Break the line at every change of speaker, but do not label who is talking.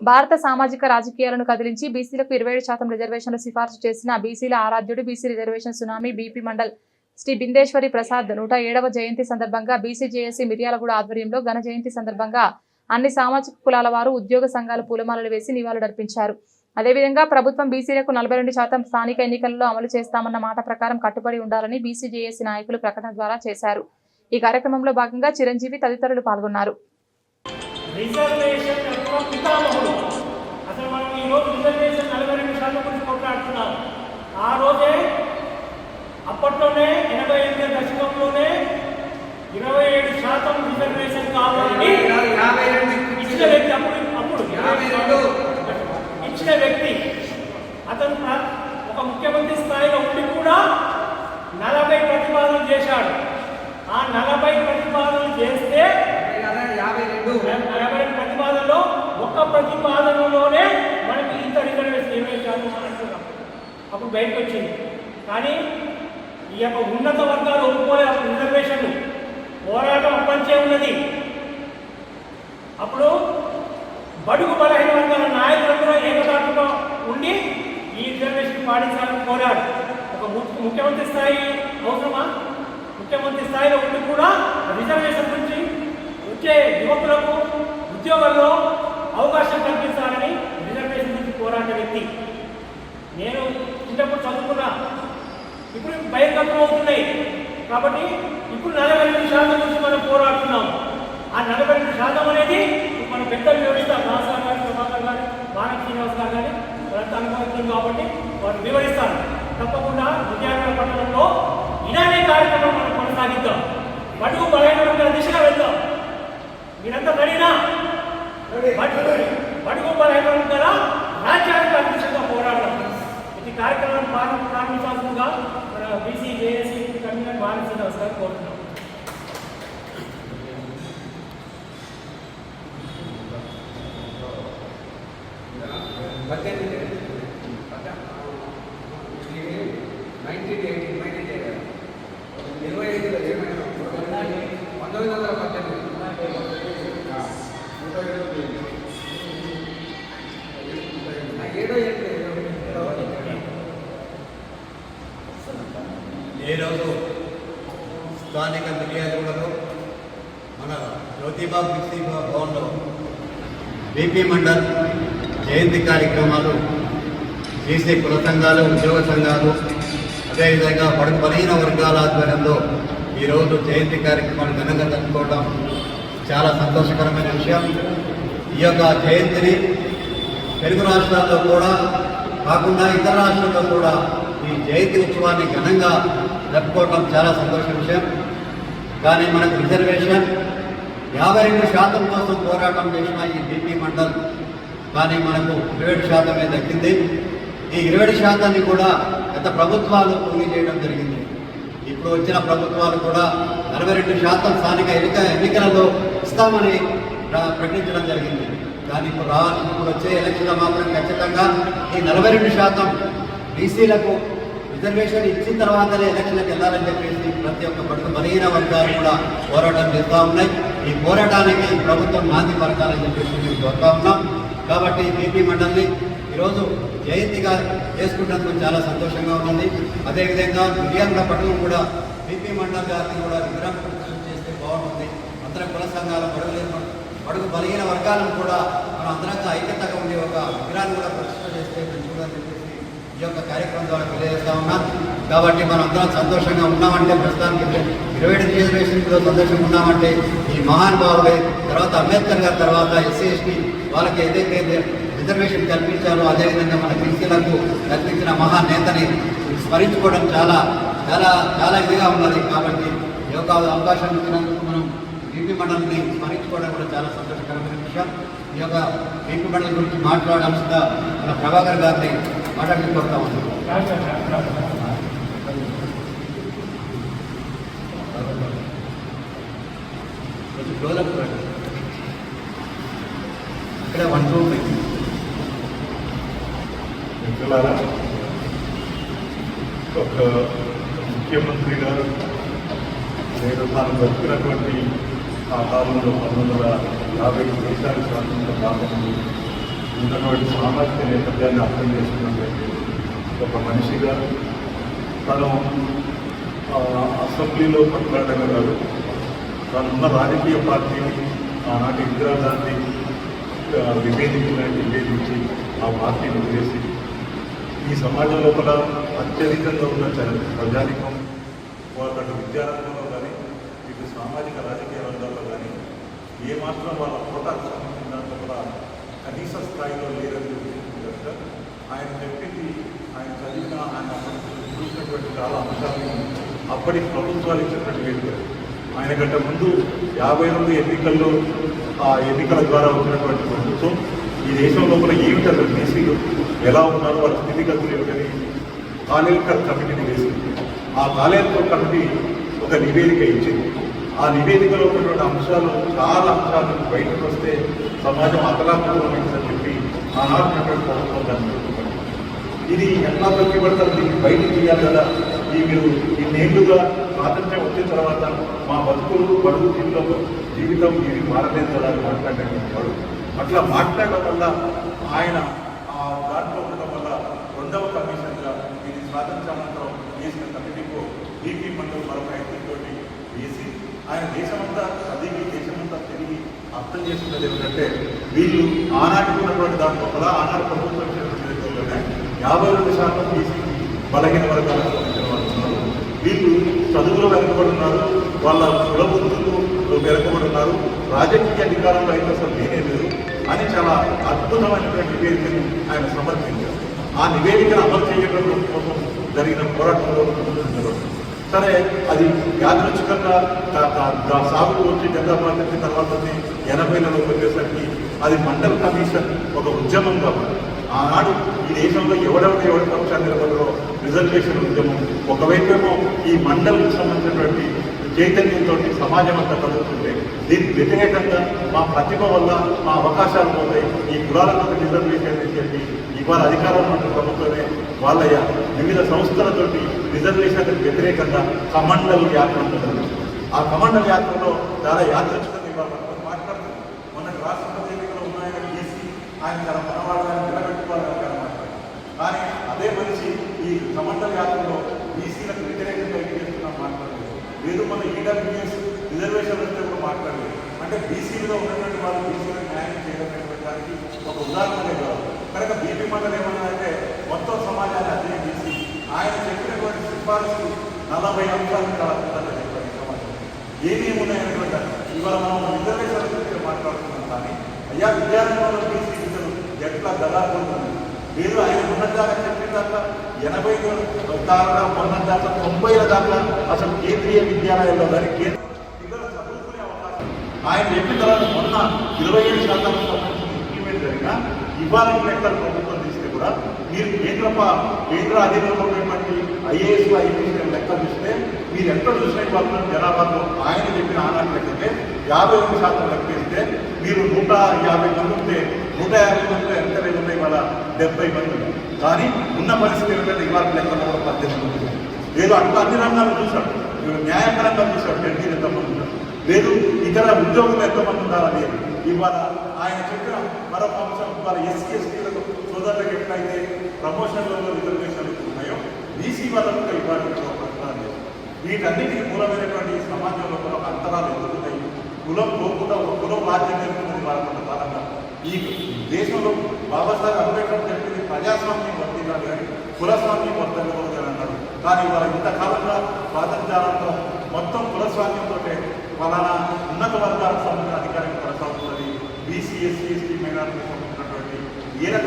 భారత సామాజిక రాజకీయాలను కదిలించి బీసీలకు ఇరవై ఏడు శాతం రిజర్వేషన్లు సిఫార్సు చేసిన బీసీల ఆరాధ్యుడు BC reservation tsunami BP Mandal Shri Bindeshwari Prasad నూట ఏడవ జయంతి సందర్భంగా బీసీ మిర్యాలగూడ ఆధ్వర్యంలో ఘన జయంతి సందర్భంగా అన్ని సామాజిక కులాల వారు ఉద్యోగ సంఘాలు పూలమాలలు వేసి నివాళులర్పించారు. అదేవిధంగా ప్రభుత్వం బీసీలకు నలభై రెండు శాతం స్థానిక ఎన్నికల్లో అమలు చేస్తామన్న మాట ప్రకారం కట్టుబడి ఉండాలని బీసీజేఎస్సీ నాయకులు ప్రకటన ద్వారా చేశారు. ఈ కార్యక్రమంలో భాగంగా చిరంజీవి తదితరులు పాల్గొన్నారు.
రిజర్వేషన్ యొక్క పితామహుడు. అసలు మనం ఈ రోజు రిజర్వేషన్ నలభై రెండు శాతం గురించి కొట్లాడుతున్నాం. ఆ రోజే అప్పట్లోనే ఎనభై ఎనిమిది దశకంలోనే ఇరవై ఏడు శాతం రిజర్వేషన్ కావాలని ఇచ్చిన వ్యక్తి అప్పుడు అప్పుడు. ఇచ్చిన వ్యక్తి. అతను ఒక ముఖ్యమంత్రి స్థాయిలో ఉండి కూడా నలభై ప్రతిపాదనలు చేశాడు. ఆ నలభై ప్రతిపాదనలు చేస్తే
యాభై రెండు.
నలభై ప్రతిపాదనలో ఒక్క ప్రతిపాదనలోనే మనకి ఇంత రిజర్వేషన్ ఇరవై శాతం అని అంటున్నాం. అప్పుడు బయటకు వచ్చింది కానీ ఈ యొక్క ఉన్నత వర్గాలు ఒప్పుకోలే అప్పుడు రిజర్వేషన్లు. పోరాటం అప్పంచే ఉన్నది. అప్పుడు బడుగు బలహీన వర్గాల నాయకులందరూ ఏకదాటిలో ఉండి ఈ రిజర్వేషన్ పాటించాలని కోరాడు ఒక ముఖ్యమంత్రి స్థాయి అవసరమా? ముఖ్యమంత్రి స్థాయిలో ఉండి కూడా రిజర్వేషన్ గురించి యువకులకు ఉద్యోగంలో అవకాశం కల్పించాలని రిజర్వేషన్ గురించి పోరాడిన వ్యక్తి. నేను చిన్నప్పుడు చదువుకున్నా. ఇప్పుడు బహిర్గతం అవుతున్నాయి కాబట్టి ఇప్పుడు నలభై రెండు శాతం గురించి మనం పోరాడుతున్నాం. ఆ నలభై రెండు శాతం అనేది మన పెద్దలు వివరిస్తారు రాజా గారు ప్రభాకర్ గారు మానవ శ్రీనివాస్ గారు కానీ వాళ్ళంతా అనుభవిస్తుంది కాబట్టి వారు వివరిస్తారు. తప్పకుండా విద్యార్థుల పట్టణంలో ఇలానే కార్యక్రమం మనం కొనసాగిద్దాం. బడుగు బలైన దిశగా వెళ్దాం. మీరంతా రెడీనా? బడుగు బడుగు బలైన వర్గాల రాజ్యానికి దిశగా పోరాడదాం ఇది కార్యక్రమం ప్రారంభ ప్రారంభించాల్సిందిగా మన బీసీ జేఏసీ కన్వీనర్ మానవ శ్రీనివాస్ గారు కోరుతున్నాం
పద్దెనిమిది నైన్టీన్ ఎయిటీ నైన్టీన్ ఇరవై ఐదులో ఏమైనా పంతొమ్మిది వందల పద్దెనిమిది ఆ, ఏడో ఎనిమిది
ఈరోజు స్థానిక మిర్యాలగూడలో మన జ్యోతిబా బిక్సీ భవన్లో బీపీ మండల్ జయంతి కార్యక్రమాలు బీసీ కుల సంఘాలు ఉద్యోగ సంఘాలు అదేవిధంగా బడుగు బలహీన వర్గాల ఆధ్వర్యంలో ఈరోజు జయంతి కార్యక్రమాలు ఘనంగా జరుపుకోవడం చాలా సంతోషకరమైన విషయం. ఈ యొక్క జయంతిని తెలుగు రాష్ట్రాల్లో కూడా కాకుండా ఇతర రాష్ట్రాల్లో కూడా ఈ జయంతి ఉత్సవాన్ని ఘనంగా జరుపుకోవడం చాలా సంతోష విషయం. కానీ మనకు రిజర్వేషన్ యాభై రెండు శాతం కోసం పోరాటం చేసిన ఈ బీపీ మండల్ కానీ మనకు ఇరవై ఏడు శాతమే దక్కింది. ఈ ఇరవై ఏడు శాతాన్ని కూడా గత ప్రభుత్వాలు పూర్తి చేయడం జరిగింది. ఇప్పుడు వచ్చిన ప్రభుత్వాలు కూడా నలభై రెండు శాతం స్థానిక ఎన్నిక ఎన్నికలలో ఇస్తామని ప్రకటించడం జరిగింది. కానీ ఇప్పుడు రా ఇప్పుడు వచ్చే ఎలక్షన్లో మాత్రం ఖచ్చితంగా ఈ నలభై రెండు శాతం బీసీలకు రిజర్వేషన్ ఇచ్చిన తర్వాతనే ఎలక్షన్లకు వెళ్ళాలని చెప్పేసి ప్రతి ఒక్క పడుకు బలహీన వర్గాలు కూడా పోరాటం చేస్తూ ఉన్నాయి. ఈ పోరాటానికి ప్రభుత్వం నాంది పరకాలని చెప్పేసి మేము కోరుతా ఉన్నాం. కాబట్టి బీపీ మండలిని ఈరోజు జయంతిగా చేసుకున్నందుకు చాలా సంతోషంగా ఉంది. అదేవిధంగా మిర్యాల పట్టణం కూడా బీపీ మండల్ గారిని కూడా విగ్రహం చేస్తే బాగుంటుంది. అంతర కుల సంఘాల పడుగు పడుగు బలహీన వర్గాలను కూడా మనం అందరంగా ఐక్యతగా ఉండే ఒక విగ్రహాన్ని కూడా ప్రతిష్ట చేస్తే మంచిగా ఈ యొక్క కార్యక్రమం ద్వారా తెలియజేస్తా ఉన్నాం. కాబట్టి మనం అందరం సంతోషంగా ఉన్నామంటే ప్రస్తుతానికి ఇరవై ఏడు రిజర్వేషన్లో సంతోషంగా ఉన్నామంటే ఈ మహానుభావుడే తర్వాత అంబేద్కర్ గారి తర్వాత ఎస్సీ ఎస్టీ వాళ్ళకి ఏదైతే రిజర్వేషన్ కల్పించారో అదేవిధంగా మన బీసీలకు కల్పించిన మహానేతని స్మరించుకోవడం చాలా చాలా చాలా ఇదిగా ఉన్నది. కాబట్టి ఈ యొక్క అవకాశం ఇచ్చినందుకు మనం బీపీ మండలిని స్మరించుకోవడం కూడా చాలా సంతోషకరమైన విషయం. ఈ యొక్క బీపీ మండలి గురించి మాట్లాడాల్సిందిగా మన ప్రభాకర్ గారిని మాట్లాడి కోరుతా ఉన్నాం కొంచెం డెవలప్ చూడండి ఇక్కడ వన్ టూ
మిత్రులారా ఒక ముఖ్యమంత్రి గారు నేను తాను ఆ కాలంలో పంతొమ్మిది వందల యాభై దేశానికి స్వాతంత్రం రాకముందు ఉన్నటువంటి సామాజిక నేపథ్యాన్ని అర్థం చేసుకున్నటువంటి ఒక మనిషిగా తను అసెంబ్లీలో కొట్లాడడం కాదు తను ఉన్న రాజకీయ పార్టీని ఆనాటి ఇందిరాగాంధీ ఆ, విభేదించి ఆ పార్టీని వదిలేసి ఈ సమాజం లోపల అత్యధికంగా ఉన్న ప్రజానికం వాళ్ళ విద్యారంగంలో కానీ ఇటు సామాజిక రాజకీయ రంగాల్లో కానీ ఏమాత్రం వాళ్ళ కోట సంబంధించిన దాంట్లో కూడా కనీస స్థాయిలో లేరని చూపించింది కనుక ఆయన చెప్పింది ఆయన చదివిన ఆయన చూసినటువంటి చాలా అంశాలను అప్పటి ప్రభుత్వాలు ఇచ్చినటువంటి వేదిక ఆయన కంటే ముందు యాభై రెండు ఎన్నికల్లో ఆ ఎన్నికల ద్వారా వచ్చినటువంటి ప్రభుత్వం ఈ దేశం లోపల ఏమిటి అసలు బీసీలు ఎలా ఉన్నారో వాళ్ళ స్థితిగతులు ఏమిటని కాలేల్కర్ కమిటీని వేసింది ఆ కాలేల్కర్ కమిటీ ఒక నివేదిక ఇచ్చింది. ఆ నివేదికలో ఉన్నటువంటి అంశాలు చాలా అంశాలు బయటకు వస్తే సమాజం అతలాకుతలమైందని చెప్పి ఆనాడు ఉన్నటువంటి ప్రభుత్వం దాన్ని ఇది ఎట్లా తొక్కిపడతారు దీన్ని బయటికి తీయాలి కదా. ఈ మీరు ఇన్నేళ్ళుగా స్వాతంత్ర్యం వచ్చిన తర్వాత మా బతుకులు బడుగు జీవితం జీవితం ఇది మారలేదు కదా అని మాట్లాడేటువంటి వాడు. అట్లా మాట్లాడడం వల్ల ఆయన ఆ దాంట్లో ఉండడం వల్ల రెండవ కమిషన్గా ఇది స్వాతంత్ర్యానంతరం చేసిన కమిటీకు బీపీ మండలి మరొక ఐదుతోటి వేసి ఆయన దేశమంతా చదివి అర్థం చేసుకున్నది ఏమిటంటే వీళ్ళు ఆనాటికి ఉన్నటువంటి దాంట్లో కూడా ఆనాడు ప్రభుత్వం ఇచ్చినటువంటి యాభై రెండు శాతం బీసీ బలహీన వర్గాలకు సంబంధించిన వాళ్ళు ఉన్నారు. వీళ్ళు చదువులో వెనుకబడున్నారు వాళ్ళ కులబుద్ధులు వెనుకబడున్నారు. రాజకీయ అధికారంలో అయితే అసలు లేనే లేదు. అని చాలా అద్భుతమైనటువంటి నివేదికను ఆయన సమర్పించారు. ఆ నివేదికను అమలు చేయడం కోసం జరిగిన పోరాటంలో సరే అది యాదృచ్ఛికంగా దా- దా- దా సాగుకు వచ్చి జెండా పార్టీ తర్వాత ఎనభైలలో వచ్చేసరికి అది మండల కమిషన్ ఒక ఉద్యమం కాబట్టి. ఆనాడు ఈ దేశంలో ఎవడెవడు ఎవరి పక్షాన్ని నిలబడరో రిజర్వేషన్ ఉద్యమం. ఒకవైపేమో ఈ మండలకు సంబంధించినటువంటి చైతన్యంతో సమాజం అంతా కలుగుతుంటే దీనికి వ్యతిరేకంగా మా ప్రతిభ వల్ల మా అవకాశాలు పోతాయి. ఈ కులాలకు రిజర్వేషన్ అని చెప్పి ఇవాళ అధికారంలో ఉన్న ప్రభుత్వమే వాళ్ళ వివిధ సంస్థలతోటి రిజర్వేషన్ వ్యతిరేకంగా కమండల్ యాత్ర ఉంటుంది ఆ కమండల్ యాత్రలో చాలా యాదృచ్ఛికంగా ఇవాళ మనం మాట్లాడుతున్నాం. మొన్న రాష్ట్రపతి ఎన్నికలు ఉన్నాయని చేసి ఆయన తన మనవాళ్ళని నిలబెట్టుకోవాలని కానీ అదే మనిషి ఈ కమండల్ యాత్రలో బీసీలకు వ్యతిరేకంగా ఏం చేస్తున్నాం మాట్లాడలేదు లేదు మన ఈడబ్ల్యూఎస్ రిజర్వేషన్ అంటే కూడా మాట్లాడలేదు. అంటే బీసీలో ఉన్నటువంటి వాళ్ళు బీసీలో న్యాయం చేయడం దానికి ఒక ఉదాహరణే కాదు కనుక బీపీ మండలి ఏమన్నా అంటే మొత్తం సమాజాన్ని అధ్యయనం చేసి ఆయన చెప్పినటువంటి సిఫారసు నలభై అంశాలు చాలా అద్భుతంగా చెప్పారు సమాజం. ఏమేమి ఉన్నాయనేటువంటి ఇవాళ మనం రిజర్వేషన్ గురించి మాట్లాడుతున్నాం కానీ అయ్యా విద్యారంగంలో బీసీ విద్యలు ఎట్లా గదాకుంటుంది మీరు ఆయన ఉన్న దాకా చెప్పిన దాకా ఎనభై దాకా వంద దాకా తొంభైల దాకా అసలు కేంద్రీయ విద్యాలయాల్లో కానీ కేంద్ర చదువుకునే అవకాశం. ఆయన చెప్పిన తర్వాత మొన్న ఇరవై ఏడు శాతం సంబంధించిన ఇంప్లిమెంట్ జరిగిన ఇవాళ లెక్కలు ప్రభుత్వం తీస్తే కూడా మీరు కేంద్ర కేంద్ర అధీనంలో ఉన్నటువంటి ఐఏఎస్ ఐపీఎస్ లెక్క చూస్తే మీరు ఎంత చూసిన ఇవాళ జనాభాలో ఆయన చెప్పిన ఆనాటి లెక్కతే యాభై రెండు శాతం లెక్కేస్తే మీరు నూట యాభై మంది ఉంటే నూట యాభై మందిలో ఎంత వందల డెబ్బై మంది కానీ ఉన్న పరిస్థితి ఏమిటంటే ఇవాళ లెక్కల కూడా పద్దెనిమిది మంది లేదు అటు అన్ని రంగాలు చూశాడు. ఇవాళ న్యాయపరంగా చూశాడు. జడ్జీలు ఎంతమంది ఉన్నారు? లేదు ఇతర ఉద్యోగులు ఎంతమంది ఉండాలని ఇవాళ ఆయన చెప్పిన మరొక అంశం ఇవాళ ఎస్సీ ఎస్టీలకు సోదరులకు ఎట్లయితే ప్రమోషన్లలో రిజర్వేషన్లు ఉన్నాయో బీసీ వాళ్ళకు కూడా ఇవ్వాలని వీటన్నిటికీ మూలమైనటువంటి సమాజంలో కూడా అంతరాలు ఎదుగుతాయి కులం పోకుండా ఒక కులం రాజ్యం జరుగుతున్నది వాళ్ళ కాలంగా ఈ దేశంలో బాబాసాహెబ్ అంబేద్కర్ చెప్పింది ప్రజాస్వామ్యం వర్తిల్లాలి కానీ కులస్వామ్యం వర్తిల్లకూడదు అని అన్నారు. కానీ వాళ్ళ ఇంతకాలంగా స్వాతంత్రాలతో మొత్తం కులస్వామ్యంతో ఫలానా ఉన్నత వర్గాలకు సంబంధించిన అధికారం కొనసాగుతుంది బీసీ ఎస్సీ ఎస్టీ మైనార్టీకి సంబంధించినటువంటి ఏ రకమైన